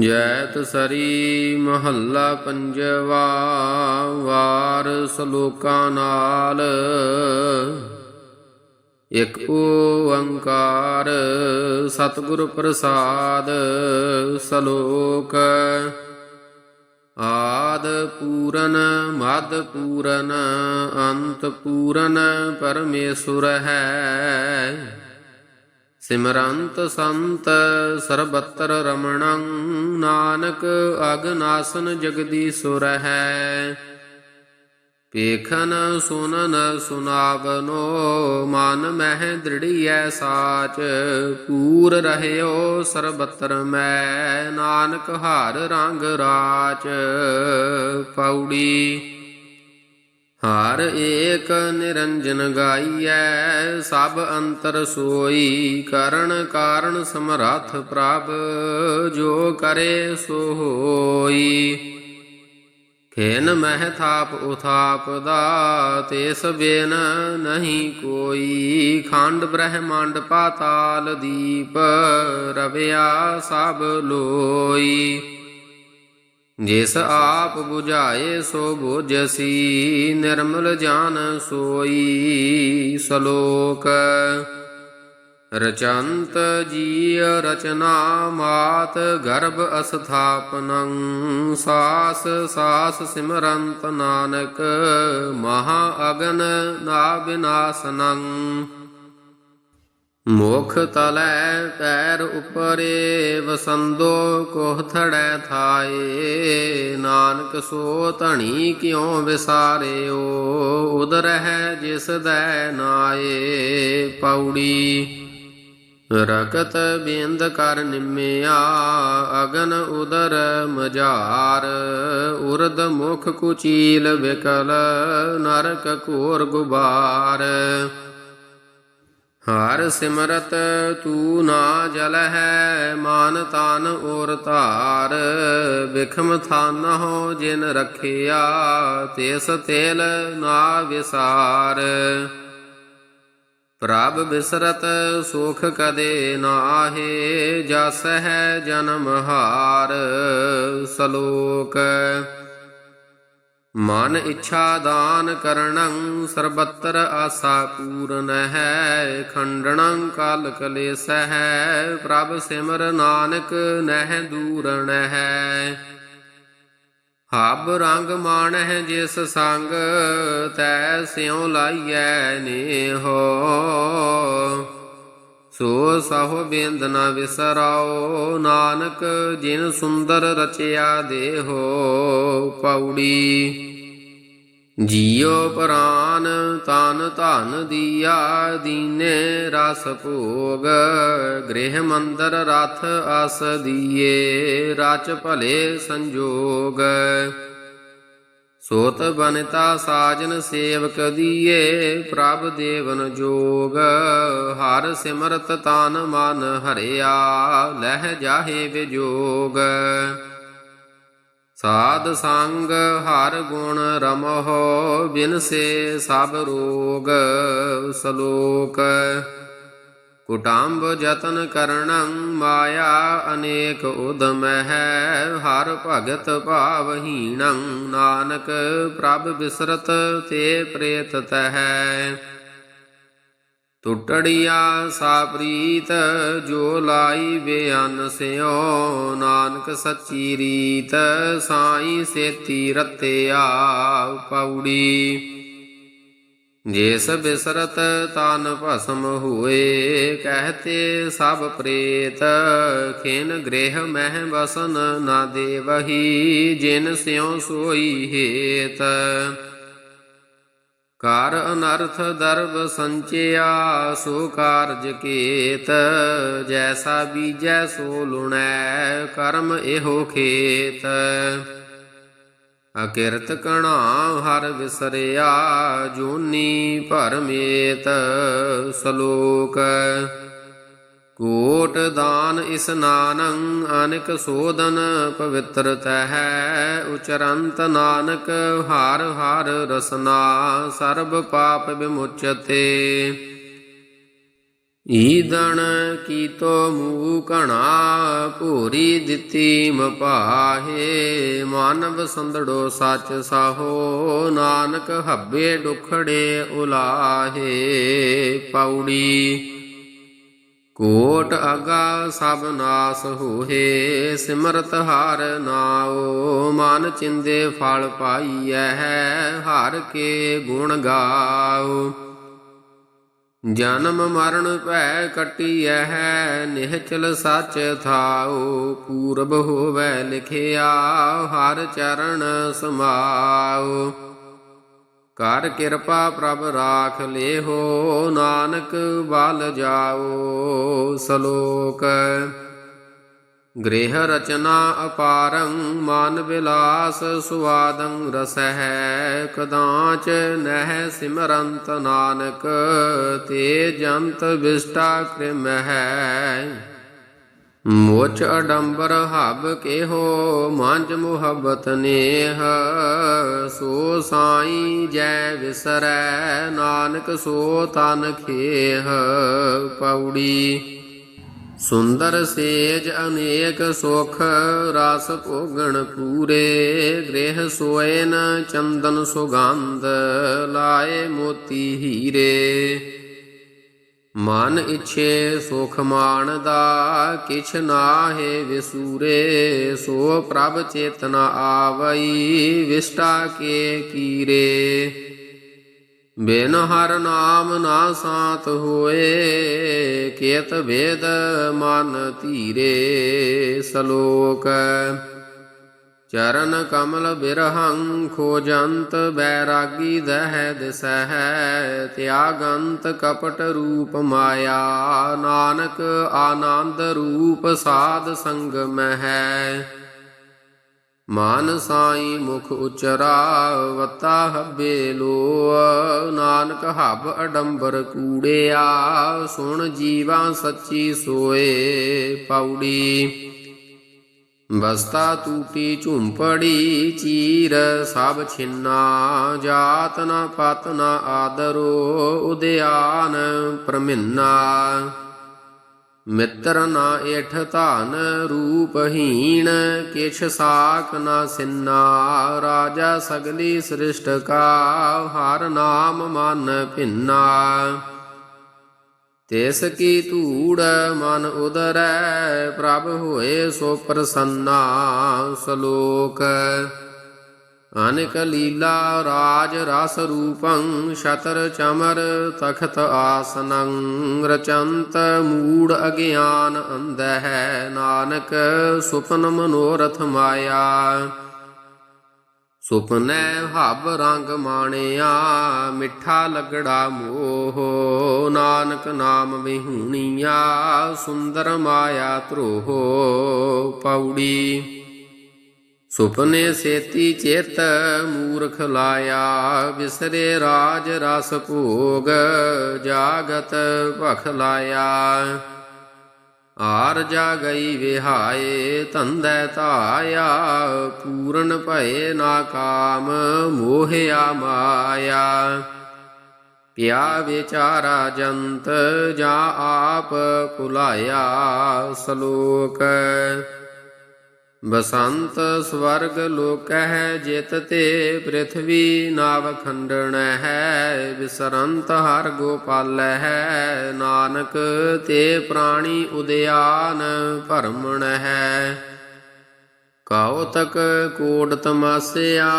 ਜੈਤ ਸਰੀ ਮਹੱਲਾ ਪੰਜਵਾ, ਵਾਰ ਸ਼ਲੋਕਾਂ ਨਾਲ। ਇਕ ਓੰਕਾਰ ਸਤਿਗੁਰ ਪ੍ਰਸਾਦ ਸ਼ਲੋਕ ਆਦ ਪੂਰਨ, ਮਦ ਪੂਰਨ, ਅੰਤ ਪੂਰਨ ਪਰਮੇਸ਼ੁਰ ਹੈ। ਸਿਮਰੰਤ ਸੰਤ ਸਰਬੱਤਰ ਰਮਣੰ, ਨਾਨਕ ਅਗਨਾਸਨ ਜਗਦੀਸ਼ੁਰ ਹੈ ਪੇਖਨ ਸੁਨਨ ਸੁਨਾਵਨੋ, ਮਨ ਮਹਿ ਦ੍ਰਿੜੀਐ ਸਾਚ। ਪੂਰ ਰਹਿਓ ਸਰਬਤਰ ਮੈਂ, ਨਾਨਕ ਹਰ ਰੰਗ ਰਾਚ। ਪੌੜੀ ਹਰ ਏਕ ਨਿਰੰਜਨ ਗਾਈਐ, ਸਭ ਅੰਤਰ ਸੋਈ ਕਰਨ ਕਾਰਨ ਸਮਰੱਥ ਪ੍ਰਭ, ਜੋ ਕਰੇ ਸੋ ਹੋਈ। ਖੇਨ ਮਹਿ ਥਾਪ ਉਥਾਪ ਦਾ ਤਿਸ ਬਿਨ ਨਹੀਂ ਕੋਈ। ਖੰਡ ਬ੍ਰਹਮੰਡ ਪਾਤਾਲ ਦੀਪ, ਰਵਿਆ ਸਭ ਲੋਈ। ਜਿਸ ਆਪ 부ਝਾਏ ਸੋ ਬੁਝਸੀ ਨਿਰਮਲ ਜਾਨ ਸੋਈ ਸ਼ਲੋਕ। ਰਚੰਤ ਜੀ ਰਚਨਾ ਮਾਤ ਗਰਭ ਅਸਥਾਪਨੰ, ਸਾਸ ਸਾਸ ਸਿਮਰੰਤ ਨਾਨਕ, ਮਹਾ ਅਗਨ ਨਾ ਬਿਨਾਸਨੰ ਮੁਖ ਤਲੈ ਪੈਰ ਉਪਰੇ ਵਸੰਦੋ ਕੋਹ ਥੜੈ ਥਾਏ, ਨਾਨਕ ਸੋ ਧਣੀ ਕਿਉ ਵਿਸਾਰਿਓ? ਉਦਰ ਹੈ ਜਿਸ ਦੈ ਨਾਏ ਪੌੜੀ ਰਕਤ ਬਿੰਦ ਕਰ ਨਿਮਿਆ, ਅਗਨ ਉਦਰ ਮਝਾਰ, ਉਰਦ ਮੁਖ ਕੁਚੀਲ ਵਿਕਲ, ਨਰਕ ਘੋਰ ਗੁਬਾਰ। ਹਰ ਸਿਮਰਤ ਤੂ ਨਾ ਜਲ ਹੈ ਮਾਨ ਤਾਨ ਔਰ ਧਾਰ। ਬਿਖਮ ਥਾਨ ਹੋ ਜਿਨ ਰਖਿਆ, ਤਿਸ ਤੇਲ ਨਾ ਵਿਸਾਰ। ਪ੍ਰਭ ਬਿਸਰਤ ਸੁਖ ਕਦੇ ਨਾਹੇ ਜਸ ਹੈ ਜਨਮ ਹਾਰ। ਸ਼ਲੋਕ ਮਨ ਇੱਛਾ ਦਾਨ ਕਰਣੰ ਸਰਬੱਤਰ ਆਸਾ ਪੂਰਨ ਹੈ। ਖੰਡਣੰ ਕਾਲ ਕਲੇਸ ਹੈ। ਪ੍ਰਭ ਸਿਮਰ ਨਾਨਕ ਨਹਿ ਦੂਰਣ ਹੈ। ਹਬ ਰੰਗ ਮਾਣਹਿ ਜਿਸ ਸੰਗ, ਤੈ ਸਿਉ ਲਾਈਐ ਨੇਹੋ। ਸੋ ਸਹੁ ਬੇਂਦ ਨ ਵਿਸਰਾਓ ਨਾਨਕ ਜਿਨ ਸੁੰਦਰ ਰਚਿਆ ਦੇਹੋ ਪੌੜੀ ਜੀਉ ਪ੍ਰਾਨ ਤਨ ਧਨ ਦੀਆ, ਦੀਨੇ ਰਸ ਭੋਗ, ਗ੍ਰਹਿ ਮੰਦਰ ਰਥ ਅਸ ਦੀਏ, ਰਚ ਭਲੇ ਸੰਜੋਗ। ਸੋਤ ਬਨਤਾ ਸਾਜਨ ਸੇਵਕ ਦੀਏ, ਪ੍ਰਭ ਦੇਵਨ ਜੋਗ। ਹਰ ਸਿਮਰਤ ਤਨ ਮਨ ਹਰਿਆ, ਲਹਿ ਜਾਹੇ ਵਿਜੋਗ। ਸਾਧ ਸੰਗ ਹਰ ਗੁਣ ਰਮਹੁ, ਬਿਨਸੇ ਸਭ ਰੋਗ ਸ਼ਲੋਕ। ਕੁਟੰਬ ਜਤਨ ਕਰਣੰ ਮਾਇਆ ਅਨੇਕ ਉਦਮ ਹੈ ਹਰ ਭਗਤ ਭਾਵਹੀਣੰ ਨਾਨਕ ਪ੍ਰਭ ਬਿਸਰਤ ਤੇ ਪ੍ਰੇਤ ਹੈ ਟੁੱਟੜੀਆ ਸਾ ਪ੍ਰੀਤ, ਜੋ ਲਾਈ ਬੇਅਨ ਸਿਓ ਨਾਨਕ ਸੱਚੀ ਰੀਤ, ਸਾਈ ਸੇਤੀ ਰਤਿਆ ਪੌੜੀ ਜੇਸ ਬਿਸਰਤ ਤਨ ਭਸਮ ਹੋਏ, ਕਹਤੇ ਸਭ ਪ੍ਰੇਤ। ਖਿਨ ਗ੍ਰਹਿ ਮਹਿ ਬਸਨ ਨਾ ਦੇਵਹੀ, ਜਿਨ ਸਿਉ ਸੋਈ ਹੇਤ। ਕਰ ਅਨਰਥ ਦਰਬ ਸੰਚਿਆ, ਸੋ ਕਾਰਜ ਕੀਤ। ਜੈਸਾ ਬੀਜੈ ਸੋ ਲੁਣੈ, ਕਰਮ ਇਹੋ ਖੇਤ। ਅਕਿਰਤ ਕਣਾ ਹਰ ਵਿਸਰਿਆ, ਜੋਨੀ ਭਰਮੇਤ ਸ਼ਲੋਕ। ਕੋਟ ਦਾਨ ਇਸਨਾਨੰ ਅਨਿਕ ਸੋਦਨ ਪਵਿੱਤਰਤ ਹੈ ਉਚਰੰਤ ਨਾਨਕ, ਹਰ ਹਰ ਰਸਨਾ, ਸਰਬ ਪਾਪ ਵਿਮੁਚਤੇ। ਈਦਣ ਕੀਤੋ ਮੂ ਕਣਾ ਭੂਰੀ ਦਿੱਤੀ ਮਪਾਹੇ। ਮਾਨਵ ਸੰਦੜੋ ਸੱਚ ਸਾਹੋ, ਨਾਨਕ ਹੱਬੇ ਡੁਖੜੇ ਉਲਾਹੇ। ਪੌੜੀ ਕੋਟ ਅਗਾ ਸਭ ਨਾਸ ਹੋਏ ਸਿਮਰਤ ਹਰ ਨਾਓ। ਮਨ ਚਿੰਦੇ ਫਲ ਪਾਈਐ, ਹਰ ਕੇ ਗੁਣ ਗਾਓ। ਜਨਮ ਮਰਨ ਭੈ ਹੈ ਨਿਹਚਲ ਸੱਚ ਥਾਉ, ਪੂਰਬ ਹੋਵੇ ਲਿਖਿਆ, ਹਰ ਚਰਨ ਸਮਾਉ। ਕਰ ਕਿਰਪਾ ਪ੍ਰਭ ਰਾਖ ਲੇਹੋ, ਨਾਨਕ ਬਲ ਜਾਓ ਸ਼ਲੋਕ। ਗ੍ਰਹਿ ਰਚਨਾ ਅਪਾਰੰ ਮਨ ਵਿਲਾਸ ਸੁਆਦੰ ਰਸਹਿ ਕਦਾਚ ਨਹਿ ਸਿਮਰੰਤ ਨਾਨਕ ਤੇ ਜੰਤ ਵਿਸ਼ਟਾ ਕ੍ਰਿਮਹਿ। ਮੋਚ ਅਡੰਬਰ ਹਬ ਕੇਹੋ, ਮੰਜ ਮੁਹੱਬਤ ਨੇਹ, ਸੋ ਸਾਈ ਜੈ ਵਿਸਰੈ, ਨਾਨਕ ਸੋ ਤਨ ਖੇਹ। ਪੌੜੀ ਸੁੰਦਰ ਸੇਜ ਅਨੇਕ ਸੁਖ, ਰਾਸ ਭੋਗਣ ਪੂਰੇ। ਗ੍ਰਹਿ ਸੋਇਨ ਚੰਦਨ ਸੁਗੰਧ, ਲਾਏ ਮੋਤੀ ਹੀਰੇ। ਮਨ ਇਛੇ ਸੁਖ ਮਾਣਦਾ ਕਿਛ ਨਾਹੇ ਵਿਸੂਰੇ। ਸੋ ਪ੍ਰਭ ਚੇਤਨਾ ਆਵਈ, ਵਿਸ਼ਟਾ ਕੇ ਕੀਰੇ। ਬਿਨ ਹਰ ਨਾਮ ਨਾ ਸਾਤ ਹੋਏ, ਕੇਤ ਵੇਦ ਮਨ ਧੀਰੇ ਸ਼ਲੋਕ। ਚਰਨ ਕਮਲ ਬਿਰਹੰ ਖੋਜੰਤ ਬੈਰਾਗੀ ਦਹਿ ਦਿਸਹਿ ਤਿਆਗੰਤ ਕਪਟ ਰੂਪ ਮਾਇਆ, ਨਾਨਕ ਆਨੰਦ ਰੂਪ ਸਾਧ ਸੰਗਮ ਹੈ ਮਾਨ ਸਾਈ ਮੁਖ ਉਚਰਾ ਵਤਾ ਹੱਬੇ ਲੋ ਨਾਨਕ ਹੱਬ ਅਡੰਬਰ ਕੂੜਿਆ, ਸੁਣ ਜੀਵਾ ਸੱਚੀ ਸੋਏ ਪੌੜੀ। ਬਸਤਾ ਟੂਟੀ ਝੁੰਪੜੀ ਚੀਰ, ਸਭ ਛਿੰਨਾ ਜਾਤ ਨਾ ਪਤ ਨਾ ਆਦਰੋ, ਉਦਿਆਨ ਪ੍ਰਮਿੰਨਾ। ਮਿੱਤਰ ਨਾ ਏਠ ਧਨ ਰੂਪਹੀਣ ਕਿਛ ਸਾਖ ਨਾ ਸਿੰਨਾ, ਰਾਜਾ ਸਗਲੀ ਸ੍ਰਿਸ਼ਟ ਕਾ, ਹਰ ਨਾਮ ਮਨ ਭਿੰਨਾ। ਤਿਸ ਕੀ ਧੂੜ ਮਨ ਉਦਰੈ, ਪ੍ਰਭ ਹੋਏ ਸੋ ਪ੍ਰਸੰਨਾ ਸ਼ਲੋਕ। ਅਨਕ ਲੀਲਾ ਰਾਜ ਰਸ ਰੂਪੰ ਸ਼ਤਰ ਚਮਰ ਤਖਤ ਆਸਨੰ ਰਚੰਤ ਮੂੜ ਅਗਿਆਨ ਅੰਧਹਿ ਨਾਨਕ ਸੁਪਨ ਮਨੋਰਥ ਮਾਇਆ। ਸੁਪਨੈ ਹਬ ਰੰਗ ਮਾਣਿਆ, ਮਿੱਠਾ ਲਗੜਾ ਮੋਹ, ਨਾਨਕ ਨਾਮ ਵਿਹੂਣੀਆ, ਸੁੰਦਰ ਮਾਇਆ ਧਰੋਹ ਪੌੜੀ ਸੁਪਨੇ ਸੇਤੀ ਚੇਤ ਮੂਰਖ ਲਾਇਆ ਵਿਸਰੇ ਰਾਜ ਰਸ ਭੋਗ ਜਾਗਤ ਭਖ ਲਾਇਆ। ਆਰ ਜਾ ਗਈ ਵਿਹਾਏ, ਧੰਦੈ ਧਾਇਆ, ਪੂਰਨ ਭਏ ਨਾ ਕਾਮ, ਮੋਹਿਆ ਮਾਇਆ। ਪਿਆ ਵਿਚਾਰਾ ਜੰਤ ਜਾ ਆਪ ਭੁਲਾਇਆ ਸ਼ਲੋਕ। ਬਸੰਤ ਸਵਰਗ ਲੋਕਹਿ ਜਿਤ ਤੇ ਪ੍ਰਿਥਵੀ ਨਾਵ ਖੰਡਣ ਹੈ ਵਿਸਰੰਤ ਹਰ ਗੋਪਾਲ ਹੈ, ਨਾਨਕ ਤੇ ਪ੍ਰਾਣੀ ਉਦਿਆਨ ਭਰਮਣ ਹੈ। ਕਾਉ ਤਕ ਕੋਟ ਤਮਾਸਿਆ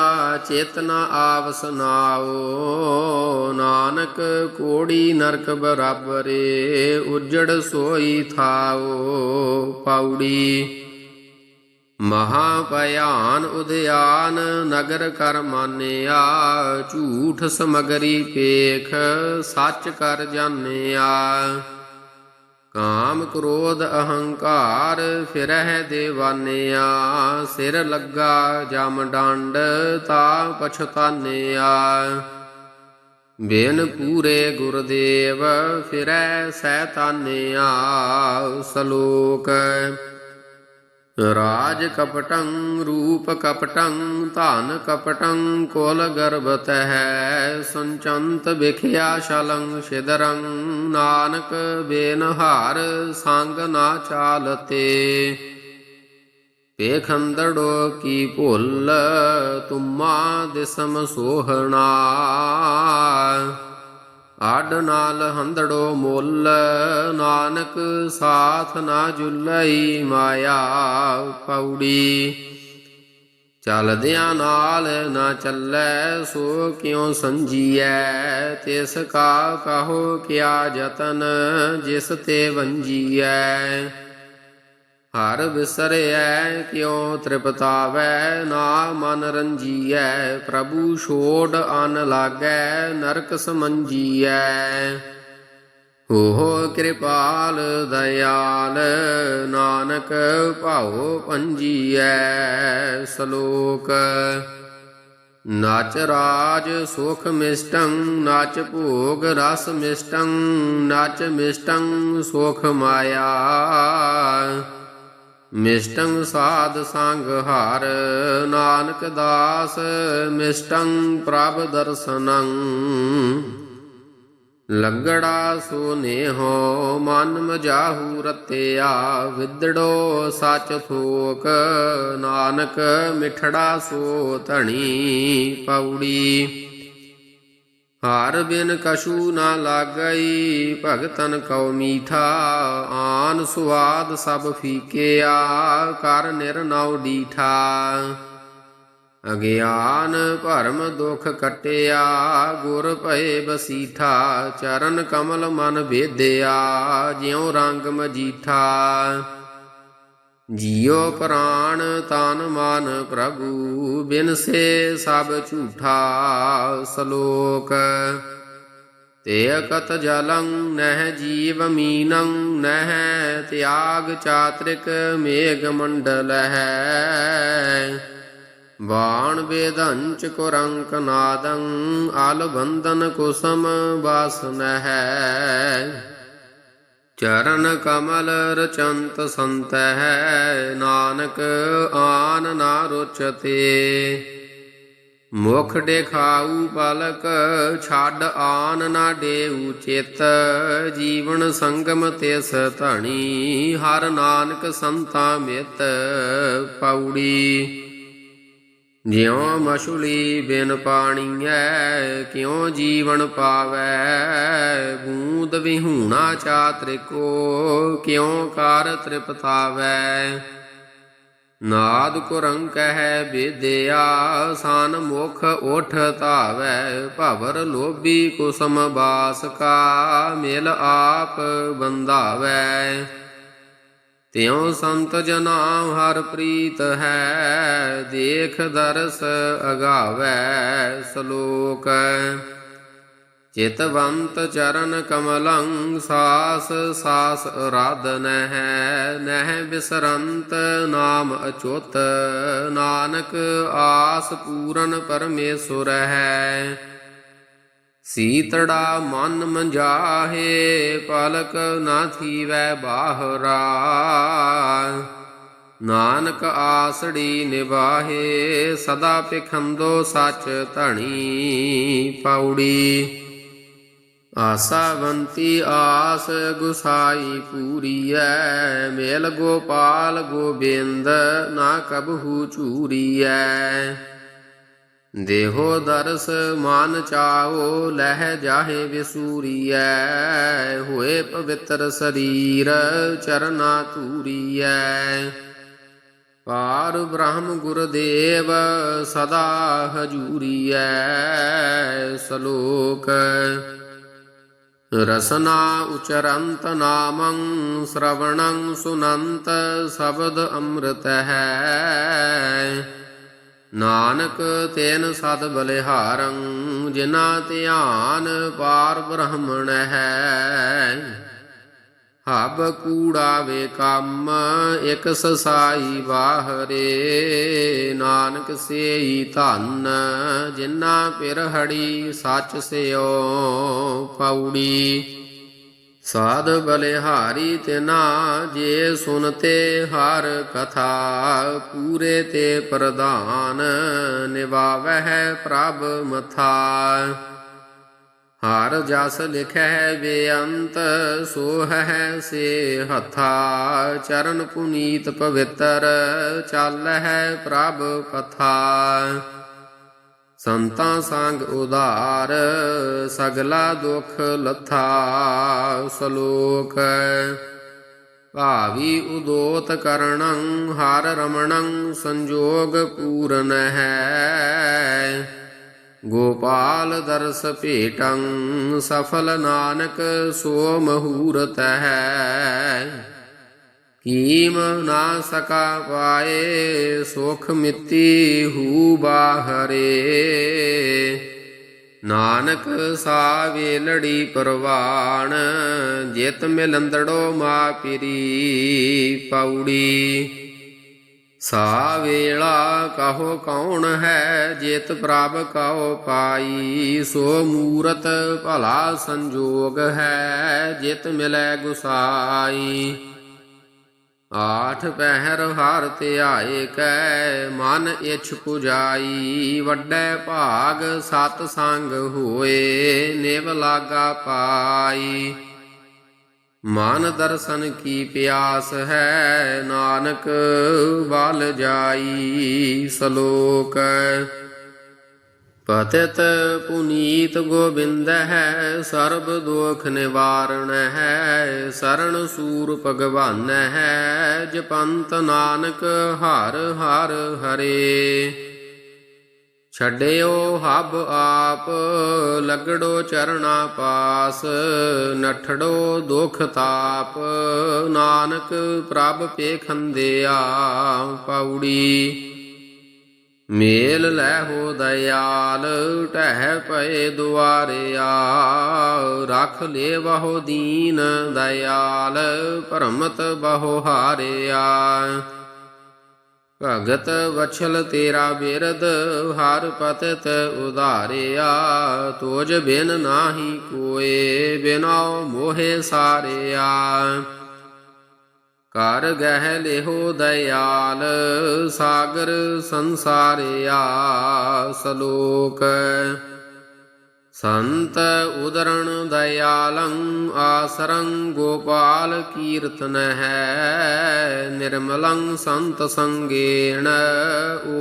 ਚੇਤਨਾ ਆਵਸ ਨਾਓ ਨਾਨਕ ਕੋੜੀ ਨਰਕ ਬਰਾਬਰੇ, ਉਜੜ ਸੋਈ ਥਾਓ ਪਾਉੜੀ ਮਹਾ ਭਿਆਨ ਉਦਿਆਨ ਨਗਰ ਕਰ ਮਾਨਿਆ, ਝੂਠ ਸਮਗਰੀ ਪੇਖ ਸੱਚ ਕਰ ਜਾਣਿਆ। ਕਾਮ ਕ੍ਰੋਧ ਅਹੰਕਾਰ ਫਿਰਹਿ ਦੇਵਾਨਿਆ, ਸਿਰ ਲੱਗਾ ਜਮ ਡੰਡ ਤਾ ਪਛਤਾਨਿਆ। ਬੇਨ ਪੂਰੇ ਗੁਰਦੇਵ ਫਿਰੈ ਸੈਤਾਨਿਆ, ਸ਼ਲੋਕ ਰਾਜ ਕਪਟੰ, ਰੂਪ ਕਪਟੰ, ਧਨ ਕਪਟੰ, ਕੋਲ ਗਰਭਤ ਹੈ ਸੰਚੰਤ ਵਿਖਿਆ ਸ਼ਲੰ ਸਿਦਰੰ ਨਾਨਕ ਬੇਨਹਾਰ, ਸੰਗ ਨਾ ਚਾਲਤੇ। ਪੇਖੰਦੜੋ ਕੀ ਭੁੱਲ, ਤੁਮਾ ਦਿਸਮ ਸੋਹਣਾ। ਆਡ ਨਾਲ ਹੰਦੜੋ ਮੁੱਲ, ਨਾਨਕ ਸਾਥ ਨਾ ਜੁਲਈ ਮਾਇਆ ਪੌੜੀ। ਚਲਦਿਆਂ ਨਾਲ ਨਾ ਚੱਲੈ, ਸੋ ਕਿਉ ਸੰਜੀਐ? ਤਿਸ ਕਾ ਕਹੋ ਕਿਆ ਯਤਨ ਜਿਸ ਤੇ ਵੰਜੀਐ? ਹਰ ਵਿਸਰੈ ਕਿਉ ਤ੍ਰਿਪਤਾਵੈ ਨਾ ਮਨ ਰੰਜੀਐ ਪ੍ਰਭੂ ਛੋੜ ਅਨ ਲਾਗੈ, ਨਰਕ ਸਮੰਜੀਐ। ਹੋ ਕਿਰਪਾਲ ਦਇਆਲ, ਨਾਨਕ ਭਾਉ ਪੰਜੀਐ, ਸ਼ਲੋਕ। ਨਾਚ ਰਾਜ ਸੁਖ ਮਿਸ਼ਟੰ, ਨਾਚ ਭੋਗ ਰਸ ਮਿਸ਼ਟੰ, ਨਾਚ ਮਿਸ਼ਟੰ ਸੁਖ ਮਾਇਆ। ਮਿਸ਼ਟੰ ਸਾਧ ਸੰਗ ਹਰ ਨਾਨਕ ਦਾਸ, ਮਿਸ਼ਟੰ ਪ੍ਰਭ ਦਰਸਨੰ। ਲੰਗੜਾ ਸੋ ਨੇਹੋ ਮਨ ਮਜਾਹੂ ਰਤਿਆ, ਵਿਦੜੋ ਸਚ ਥੋਕ, ਨਾਨਕ ਮਿਠੜਾ ਸੋ ਧਣੀ ਪੌੜੀ ਹਰ ਬਿਨ ਕਛੂ ਨਾ ਲਾਗਈ, ਭਗਤਨ ਕਉ ਮੀਠਾ, ਆਨ ਸੁਆਦ ਸਭ ਫੀਕਿਆ, ਕਰ ਨਿਰਨਉ ਡੀਠਾ। ਅਗਿਆਨ ਭਰਮ ਦੁਖ ਕਟਿਆ, ਗੁਰ ਭਏ ਬਸੀਠਾ, ਚਰਨ ਕਮਲ ਮਨ ਭੇਦਿਆ ਜਿਉ ਰੰਗ ਮਜੀਠਾ। ਜੀਉ ਪ੍ਰਾਣ ਤਨ ਮਨ ਪ੍ਰਭੂ, ਬਿਨ ਸੇ ਸਭ ਝੂਠਾ ਸ਼ਲੋਕ। ਤੇ ਅਕਤ ਜਲੰ ਨਹਿ ਜੀਵ ਮੀਨੰ, ਨਹਿ ਤਿਆਗ ਚਾਤ੍ਰਿਕ ਮੇਘ ਮੰਡਲ ਹੈ। ਬਾਣ ਵੇਦੰਚ ਕੁਰੰਕ ਨਾਦੰ ਆਲ ਬੰਦਨ ਕੁਸਮ ਵਾਸਨ ਹੈ ਚਰਨ ਕਮਲ ਰਚੰਤ ਸੰਤ ਹੈ ਨਾਨਕ ਆਨ ਨਾ ਰੁਚਤੇ। ਮੁਖ ਦੇਖਾਉ ਪਲਕ ਛੱਡ ਆਨ ਨਾ ਦੇਉ ਚਿਤ। ਜੀਵਨ ਸੰਗਮ ਤਿਸ ਧਣੀ, ਹਰ ਨਾਨਕ ਸੰਤਾ ਮਿਤ ਪੌੜੀ ਜਿਉ ਮਛੁਲੀ ਬਿਨ ਪਾਣੀਐ, ਕਿਉ ਜੀਵਨ ਪਾਵੈ? ਬੂੰਦ ਵਿਹੂਣਾ ਚਾਤ੍ਰਿਕੋ ਕਿਉ ਕਾਰ ਤ੍ਰਿਪਤਾਵੈ? ਨਾਦ ਕੁਰੰਕ ਹੈ ਵਿਦਿਆ ਸਨ ਮੁਖ ਉਠ ਧਾਵੈ। ਭਵਰ ਲੋਭੀ ਕੁਸਮ ਬਾਸ ਕਾ, ਮਿਲ ਆਪ ਬੰਧਾਵੈ। ਤਿਉ ਸੰਤ ਜਨਾ ਹਰ ਪ੍ਰੀਤ ਹੈ, ਦੇਖ ਦਰਸ ਅਗਾਵੈ ਸ਼ਲੋਕ। ਚਿਤਵੰਤ ਚਰਨ ਕਮਲੰ, ਸਾਸ ਸਾਸ ਅਰਾਧਨ ਹੈ ਨਹਿ ਬਿਸਰੰਤ ਨਾਮ ਅਚੁੱਤ। ਨਾਨਕ ਆਸ ਪੂਰਨ ਪਰਮੇਸ਼ੁਰ ਹੈ। ਸੀਤੜਾ ਮਨ ਮੰਜਾਹੇ ਪਲਕ ਨਾ ਥੀਵੈ ਬਾਹਰਾ। ਨਾਨਕ ਆਸੜੀ ਨਿਵਾਹੇ ਸਦਾ ਪਿਖੰਦੋ ਸਚ ਧਣੀ ਪੌੜੀ। ਆਸਾਵੰਤੀ ਆਸ ਗੁਸਾਈ ਪੂਰੀਐ, ਮੇਲ ਗੋਪਾਲ ਗੋਬਿੰਦ ਨਾ ਕਬਹੂ ਚੂਰੀਐ ਦੇਹੋ ਦਰਸ ਮਾਨ ਚਾਓ, ਲਹਿ ਜਾਹੇ ਵਿਸੂਰੀਐ, ਹੋਏ ਪਵਿੱਤਰ ਸਰੀਰ ਚਰਨਾ ਧੂਰੀਐ। ਪਾਰ ਬ੍ਰਹਮ ਗੁਰਦੇਵ ਸਦਾ ਹਜੂਰੀਐ, ਸ਼ਲੋਕ ਰਸਨਾ ਉਚਰੰਤ ਨਾਮੰ, ਸ਼ਰਵਣੰ ਸੁਨੰਤ ਸ਼ਬਦ ਅੰਮ੍ਰਿਤ ਹੈ ਨਾਨਕ ਤੈਨ ਸਦ ਬਲਿਹਾਰੰ, ਜਿਨਾ ਧਿਆਨ ਪਾਰ ਬ੍ਰਹਮਣ ਹੈ। ਹਬ ਕੂੜਾ ਵੇ ਕੰਮ, ਇਕ ਸਸਾਈ ਬਾਹਰੇ ਨਾਨਕ ਸੇਈ ਧੰਨ, ਜਿਨਾ ਪਿਰ ਹੜੀ ਸੱਚ ਸਿਓ ਪੌੜੀ ਸਾਧ ਬਲਿਹਾਰੀ ਤਿਨਾ ਜੇ ਸੁਨਤੇ ਹਰ ਕਥਾ, ਪੂਰੇ ਤੇ ਪ੍ਰਧਾਨ ਨਿਵਾਵਹਿ ਪ੍ਰਭ ਮਥਾ। ਹਰ ਜਸ ਲਿਖੈ ਬੇਅੰਤ ਸੋਹ ਹੈ ਸੇ ਹਥਾ। ਚਰਨ ਪੁਨੀਤ ਪਵਿੱਤਰ ਚੱਲ ਹੈ ਪ੍ਰਭ ਕਥਾ। ਸੰਤਾਂ ਸੰਗ ਉਧਾਰ, ਸਗਲਾ ਦੁਖ ਲੱਥਾ ਸਲੋਕ ਭਾਵੀ ਉਦੋਤ ਕਰਣੰ ਹਰ ਰਮਣੰ ਸੰਜੋਗ ਪੂਰਨ ਹੈ। ਗੋਪਾਲ ਦਰਸ ਭੇਟੰ, ਸਫਲ ਨਾਨਕ ਸੋ ਮਹੂਰਤ ਹੈ। ਕੀਮ ਨਾ ਸਕਾ ਪਾਏ, ਸੁਖ ਮਿੱਤੀ ਹੂ ਬਾਹਰੇ। ਨਾਨਕ ਸਾਵੇ ਲੜੀ ਪਰਵਾਣ, ਜਿਤ ਮਿਲੰਦੜੋ ਮਾ ਪਿਰੀ ਪੌੜੀ ਸਾ ਵੇਲਾ ਕਹੋ ਕੌਣ ਹੈ, ਜਿਤ ਪ੍ਰਭ ਕਉ ਪਾਈ। ਸੋ ਮੂਰਤ ਭਲਾ ਸੰਜੋਗ ਹੈ, ਜਿਤ ਮਿਲੈ ਗੁਸਾਈ। ਆਠ ਪਹਿਰ ਹਰ ਧਿਆਏ ਕੈ, ਮਨ ਇਛ ਪੁਜਾਈ, ਵੱਡੇ ਭਾਗ ਸਤ ਸੰਗ ਹੋਏ, ਨਿਵ ਲਾਗਾ ਪਾਈ। ਮਨ ਦਰਸ਼ਨ ਕੀ ਪਿਆਸ ਹੈ, ਨਾਨਕ ਬਲ ਜਾਈ, ਸਲੋਕ ਪਤਿਤ ਪੁਨੀਤ ਗੋਬਿੰਦ ਹੈ, ਸਰਬ ਦੁਖ ਨਿਵਾਰਣ ਹੈ ਸਰਣ ਸੂਰ ਭਗਵਾਨ ਹੈ, ਜਪੰਤ ਨਾਨਕ ਹਰ ਹਰ ਹਰੇ। ਛੱਡਿਓ ਹਬ ਆਪ, ਲਗੜੋ ਚਰਣਾ ਪਾਸ, ਨਠੜੋ ਦੁਖ ਤਾਪ, ਨਾਨਕ ਪ੍ਰਭ ਪੇਖੰਦਿਆ ਪੌੜੀ ਮੇਲ ਲੈ ਹੋ ਦਇਆਲ ਟਹਿ ਪਏ ਦੁਆਰਿਆ ਰਖ ਲੇ ਬਹੁ ਦੀਨ ਦਇਆਲ, ਭਰਮਤ ਬਹੁ ਹਾਰਿਆ ਭਗਤ ਵਛਲ ਤੇਰਾ ਬਿਰਦ ਹਰ ਪਤਿਤ ਉਧਾਰਿਆ ਤੋਜ ਬਿਨ ਨਾਹੀ ਕੋਏ ਬਿਨਾਉ ਮੋਹਿ ਸਾਰਿਆ ਕਰ ਗਹਿ ਲਿਹੋ ਦਇਆਲ, ਸਾਗਰ ਸੰਸਾਰਿਆ ਸਲੋਕ ਸੰਤ ਉਦਰਣ ਦਇਆਲੰ, ਆਸਰੰ ਗੋਪਾਲ ਕੀਰਤਨ ਹੈ ਨਿਰਮਲੰ ਸੰਤ ਸੰਗੇਣ,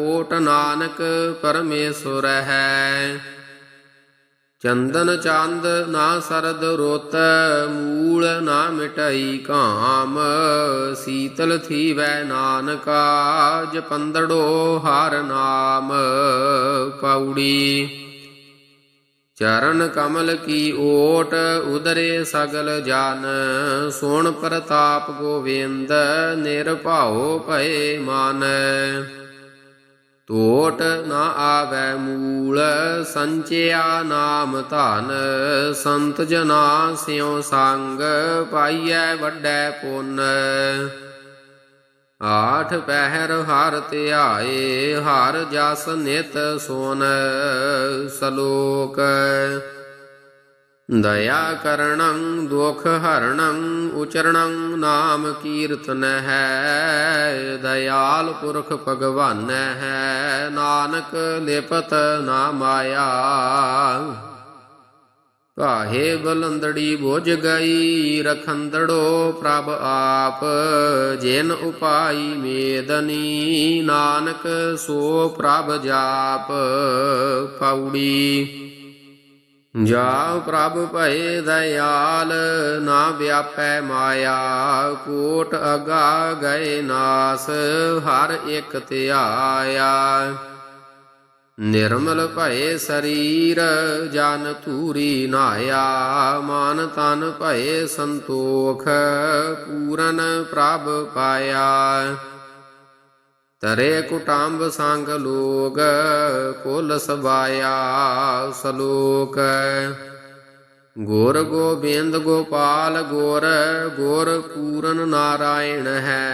ਓਟ ਨਾਨਕ ਪਰਮੇਸ਼ਵਰ ਹੈ। ਚੰਦਨ ਚਾਂਦ ਨਾ ਸਰਦ ਰੋਤ, ਮੂਲ ਨਾ ਮਿਟਈ ਕਾਮ ਸੀਤਲ ਥੀਵੈ ਨਾਨਕਾ, ਜਪੰਦੜੋ ਹਰ ਨਾਮ। ਪੌੜੀ ਚਰਨ ਕਮਲ ਕੀ ਓਟ, ਉਦਰੇ ਸਗਲ ਜਾਨ। ਸੋਣ ਪ੍ਰਤਾਪ ਗੋਵਿੰਦ, ਨਿਰਭਉ ਭਏ ਮਨ। ਟੋਟ ਨਾ ਆਵੈ ਮੂਲ, ਸੰਚਿਆ ਨਾਮ ਧਨ। ਸੰਤ ਜਨਾ ਸਿਉ ਸੰਗ, ਪਾਈਐ ਵੱਡੈ ਪੁੰਨ। ਆਠ ਪਹਿਰ ਹਰ ਧਿਆਏ, ਹਰ ਜਸ ਨਿਤ ਸੋਨ। ਸਲੋਕ ਦਇਆ ਕਰਣੰ ਦੁਖ ਹਰਣੰ ਉਚਰਣੰ ਨਾਮ ਕੀਰਤਨ ਹੈ, ਦਇਆਲ ਪੁਰਖ ਭਗਵਾਨ ਹੈ, ਨਾਨਕ ਲਿਪਤ ਨਾ ਮਾਇਆ। ਕਾਹੇ ਬਲੰਦੜੀ ਬੁਝ ਗਈ, ਰਖੰਦੜੋ ਪ੍ਰਭ ਆਪ, ਜਿਨ ਉਪਾਈ ਮੇਦਨੀ, ਨਾਨਕ ਸੋ ਪ੍ਰਭ ਜਾਪ। ਪੌੜੀ ਜਾ ਪ੍ਰਭ ਭਏ ਦਇਆਲ, ਨਾ ਵਿਆਪੈ ਮਾਇਆ, ਕੋਟ ਅਗਾ ਗਏ ਨਾਸ, ਹਰ ਇੱਕ ਧਿਆਇਆ ਨਿਰਮਲ ਭਏ ਸਰੀਰ, ਜਨ ਧੂਰੀ ਨਾਇਆ, ਮਨ ਤਨ ਭਏ ਸੰਤੋਖ, ਪੂਰਨ ਪ੍ਰਭ ਪਾਇਆ। ਤਰੇ ਕੁਟੰਬ ਸੰਗ ਲੋਗ ਕੁਲ ਸਬਾਇਆ ਸਲੋਕ। ਗੁਰ ਗੋਬਿੰਦ ਗੋਪਾਲ ਗੁਰ ਗੁਰ ਪੂਰਨ ਨਾਰਾਇਣ ਹੈ।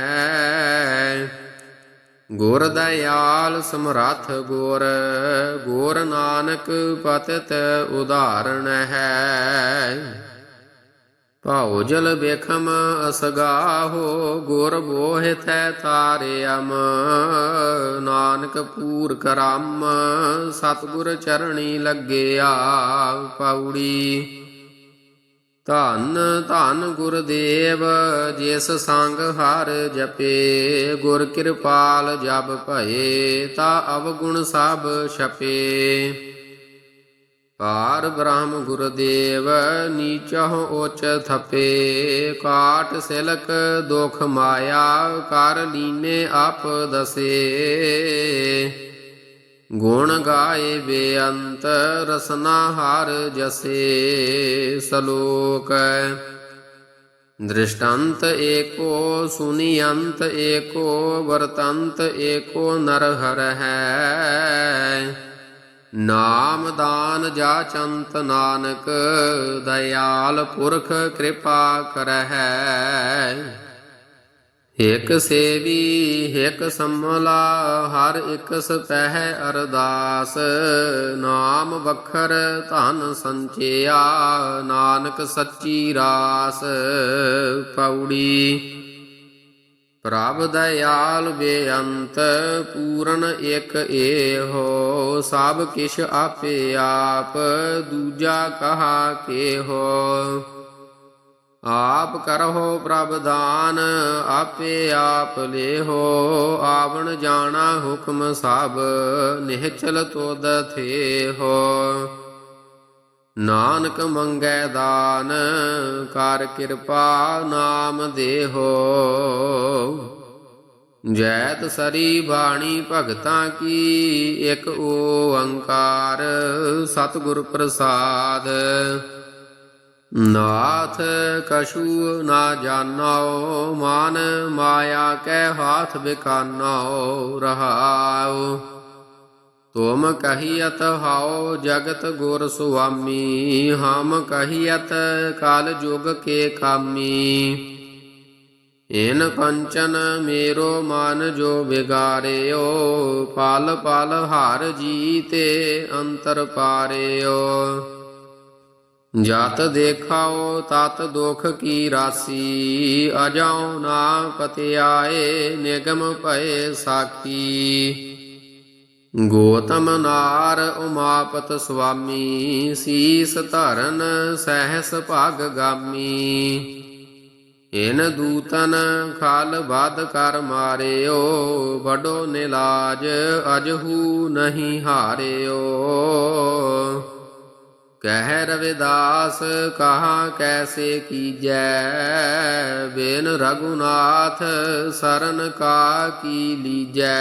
ਗੁਰ ਦਇਆਲ ਸਮਰੱਥ ਗੁਰ ਗੁਰ ਨਾਨਕ ਪਤਿਤ ਉਦਾਹਰਣ ਹੈ। ਭਾਉ ਜਲ ਵੇਖਮ, ਅਸਗਾਹੋ, ਗੁਰ ਬੋਹਿ ਥੈ ਤਾਰਿਅਮ ਨਾਨਕ ਪੂਰ ਕਰਮ, ਸਤਿਗੁਰ ਚਰਣੀ ਲੱਗਿਆ ਪੌੜੀ। ਧੰਨ ਧੰਨ ਗੁਰਦੇਵ, ਜਿਸ ਸੰਗ ਹਰ ਜਪੇ। ਗੁਰ ਕਿਰਪਾਲ ਜਪ ਭਏ, ਤਾ ਅਵਗੁਣ ਸਭ ਛਪੇ। ਪਾਰ ਬ੍ਰਹਮ ਗੁਰਦੇਵ, ਨੀਚਹੁ ਉਚ ਥਪੇ, ਕਾਟ ਸਿਲਕ ਦੁਖ ਮਾਇਆ, ਕਰ ਲੀਨੇ ਆਪ ਦਸੇ। ਗੁਣ ਗਾਏ ਬੇਅੰਤ, ਰਸਨਾ ਹਰ ਜਸੇ, ਸਲੋਕ। ਦ੍ਰਿਸ਼ਟੰਤ ਏਕੋ, ਸੁਨੀਅੰਤ ਏਕੋ, ਵਰਤੰਤ ਏਕੋ ਨਰ ਹਰ ਹੈ। ਨਾਮ ਦਾਨ ਜਾਚੰਤ ਨਾਨਕ, ਦਇਆਲ ਪੁਰਖ ਕਿਰਪਾ ਕਰਹਿ। ਇਕ ਸੇਵੀ ਇਕ ਸੰਮਲਾ ਹਰ ਇਕ ਸਪਹਿ ਅਰਦਾਸ। ਨਾਮ ਵਖਰ ਧਨ ਸੰਚਿਆ, ਨਾਨਕ ਸੱਚੀ ਰਾਸ। ਪੌੜੀ ਪ੍ਰਭ ਦਇਆਲ ਬੇਅੰਤ, ਪੂਰਨ ਇਕ ਏਹੋ, ਸਭ ਕਿਛ ਆਪੇ ਆਪ, ਦੂਜਾ ਕਹਾ ਕੇਹੋ। ਆਪ ਕਰਹੁ ਪ੍ਰਭ ਦਾਨ, ਆਪੇ ਆਪ ਲੇਹੋ, ਆਵਣ ਜਾਣਾ ਹੁਕਮ ਸਭ, ਨਿਹਚਲ ਤੋਦ ਥੇਹੋ। ਨਾਨਕ ਮੰਗੈ ਦਾਨ, ਕਰ ਕਿਰਪਾ ਨਾਮ ਦੇਹੋ। ਜੈਤ ਸਰੀ ਬਾਣੀ ਭਗਤਾਂ ਕੀ, ਇੱਕ ਓੰਕਾਰ ਸਤਿਗੁਰ ਪ੍ਰਸਾਦ। ਨਾਥ ਕਛੂ ਨਾ ਜਾਣਾਓ ਮਾਨ ਮਾਇਆ ਕੈ ਹਾਥ ਬਿਕਾਨਾਓ ਰਹਾਓ ਤੁਮ ਕਹੀਅਤ ਹਾਉ ਜਗਤ ਗੁਰ ਸੁਆਮੀ, ਹਮ ਕਹੀਅਤ ਕਾਲ ਜੁਗ ਕੇ ਕਾਮੀ ਇਨ ਕੰਚਨ ਮੇਰੋ ਮਨ ਜੋ ਵਿਗਾਰਿਓ ਪਲ ਪਲ ਹਰ ਜੀਤੇ ਅੰਤਰ ਪਾਰਿਓ। ਜਤ ਦੇਖਾਓ ਤਤ ਦੁਖ ਕੀ ਰਾਸੀ, ਅਜਾਉ ਨਾ ਪਤਿਆਏ ਨਿਗਮ ਭਏ ਸਾਖੀ। ਗੋਤਮ ਨਾਰ ਉਮਾਪਤ ਸੁਆਮੀ, ਸੀਸ ਧਰਨ ਸਹਿਸ ਭਾਗ ਗਾਮੀ। ਇਨ ਦੂਤਨ ਖਾਲ ਬਾਦ ਕਰ ਮਾਰਿਓ ਬਡੋ ਨਿਲਾਜ ਅਜਹੂ ਨਹੀਂ ਹਾਰਿਓ। ਕਹਿ ਰਵਿਦਾਸ, ਕਹਾ ਕੈਸੇ ਕੀਜੈ? ਬਿਨ ਰਗੁਨਾਥ ਸਰਨ ਕਾ ਕੀ ਲੀਜੈ?